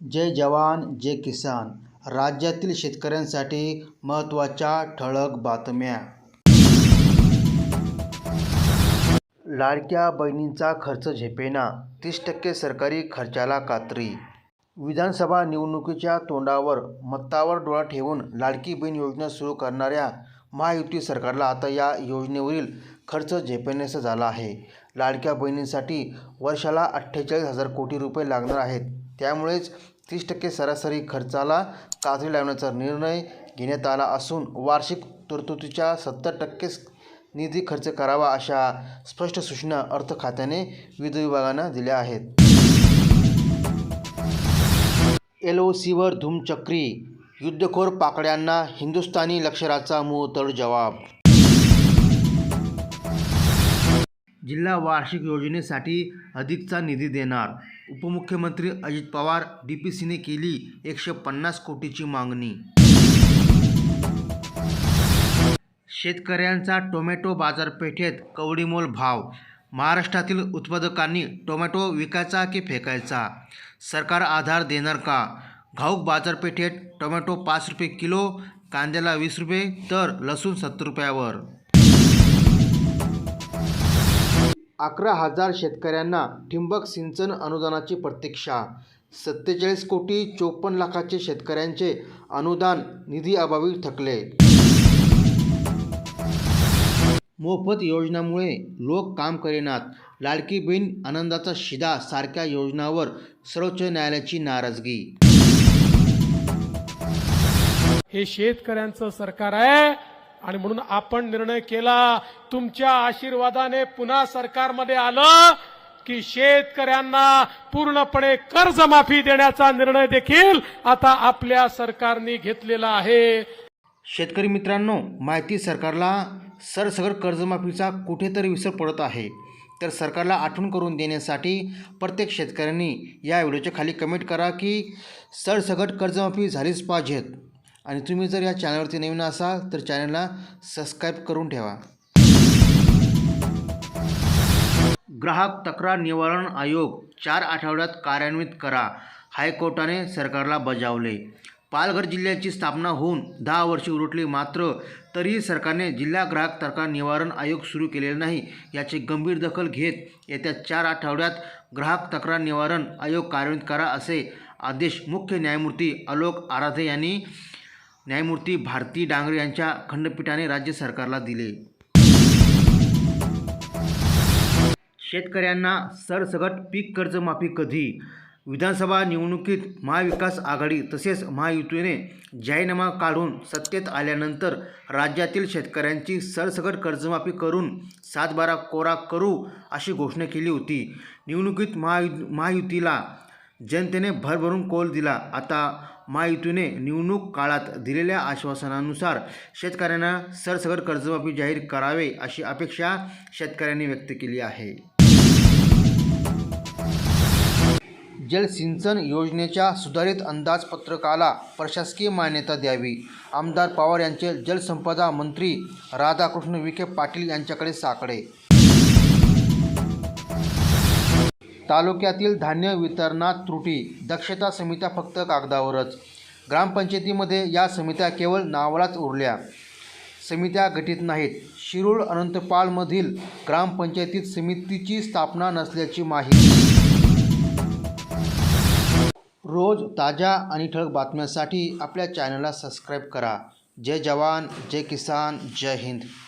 जय जवान जय किसान. राज्यातील शेतकऱ्यांसाठी महत्त्वाच्या ठळक बातम्या. लाडक्या बहिणींचा खर्च झेपेना. तीस टक्के सरकारी खर्चाला कात्री. विधानसभा निवडणुकीच्या तोंडावर मत्तावर डोळा ठेवून लाडकी बहीण योजना सुरू करणाऱ्या महायुती सरकारला आता या योजनेवरील खर्च झेपेण्याचा झाला आहे. लाडक्या बहिणींसाठी वर्षाला अठ्ठेचाळीस हजार कोटी रुपये लागणार आहेत. त्यामुळेच तीस टक्के सरासरी खर्चाला कात्री लावण्याचा निर्णय घेण्यात आला असून वार्षिक तरतुदीच्या सत्तर टक्केच निधी खर्च करावा अशा स्पष्ट सूचना अर्थ खात्याने विविध विभागांना दिल्या आहेत. एल ओ सीवर धूमचक्री युद्धखोर पाकड्यांना हिंदुस्थानी लष्कराचा मुंहतोड जवाब. जिल्हा वार्षिक योजनेसाठी अधिकचा निधी देणार उपमुख्यमंत्री अजित पवार डी पी सीने केली एकशे पन्नास कोटीची मागणी. शेतकऱ्यांचा टोमॅटो बाजारपेठेत कवडीमोल भाव. महाराष्ट्रातील उत्पादकांनी टोमॅटो विकायचा की फेकायचा? सरकार आधार देणार का? घाऊक बाजारपेठेत टोमॅटो पाच रुपये किलो कांद्याला वीस रुपये तर लसूण सत्तर रुपयावर. अकरा हजार शेतकऱ्यांना ठिंबक सिंचन अनुदानाची प्रतीक्षा. सत्तेचाळीस कोटी चोपन्न लाखाचे शेतकऱ्यांचे अनुदान निधीअभावी थकले. मोफत योजनामुळे लोक काम करेनात. लाडकी बहीण आनंदाचा शिदा सारख्या योजनांवर सर्वोच्च न्यायालयाची नाराजगी. हे शेतकऱ्यांचं सरकार आहे. आणि म्हणून आपण निर्णय केला. तुमच्या आशीर्वादाने पुन्हा सरकारमध्ये आलं की शेतकऱ्यांना पूर्णपणे कर्जमाफी देण्याचा निर्णय देखील आता आपल्या सरकारने घेतलेला आहे. शेतकरी मित्रांनो माहिती सरकारला सरसगट कर्जमाफीचा कुठेतरी विसर पडत आहे. तर सरकारला आठवण करून देण्यासाठी प्रत्येक शेतकऱ्यांनी या व्हिडिओच्या खाली कमेंट करा की सरसगट कर्जमाफी झालीच पाहिजेत. आणि तुम्ही जर या चॅनलवरती नवीन असाल तर चॅनलला सबस्क्राईब करून ठेवा. ग्राहक तक्रार निवारण आयोग चार आठवड्यात कार्यान्वित करा हायकोर्टाने सरकारला बजावले. पालघर जिल्ह्याची स्थापना होऊन दहा वर्षे उलटली मात्र तरीही सरकारने जिल्हा ग्राहक तक्रार निवारण आयोग सुरू केलेला नाही याची गंभीर दखल घेत येत्या चार आठवड्यात ग्राहक तक्रार निवारण आयोग कार्यान्वित करा असे आदेश मुख्य न्यायमूर्ती आलोक आराधे यांनी न्यायमूर्ती भारती डांगरे यांच्या खंडपीठाने राज्य सरकारला दिले. शेतकऱ्यांना सरसगट पीक कर्जमाफी कधी? विधानसभा निवडणुकीत महाविकास आघाडी तसेच महायुतीने जाहीरनामा काढून सत्तेत आल्यानंतर राज्यातील शेतकऱ्यांची सरसगट कर्जमाफी करून सातबारा कोरा करू अशी घोषणा केली होती. निवडणुकीत महायु महायुतीला जनतेने भरभरून कौल दिला. आता महायुतीने निवडणूक काळात दिलेल्या आश्वासनानुसार शेतकऱ्यांना सरसगट कर्जमाफी जाहीर करावे अशी अपेक्षा शेतकऱ्यांनी व्यक्त केली आहे. जलसिंचन योजनेच्या सुधारित अंदाजपत्रकाला प्रशासकीय मान्यता द्यावी. आमदार पवार यांचे जलसंपदा मंत्री राधाकृष्ण विखे पाटील यांच्याकडे साकडे. तालुक्यातील धान्य वितरणात त्रुटी. दक्षता समित्या फक्त कागदावरच. ग्रामपंचायतीमध्ये या समित्या केवळ नावालाच उरल्या. समित्या गठीत नाहीत. शिरूळ अनंतपालमधील ग्रामपंचायतीत समितीची स्थापना नसल्याची माहिती. रोज ताज्या आणि ठळक बातम्यांसाठी आपल्या चॅनलला सबस्क्राईब करा. जय जवान जय किसान जय हिंद.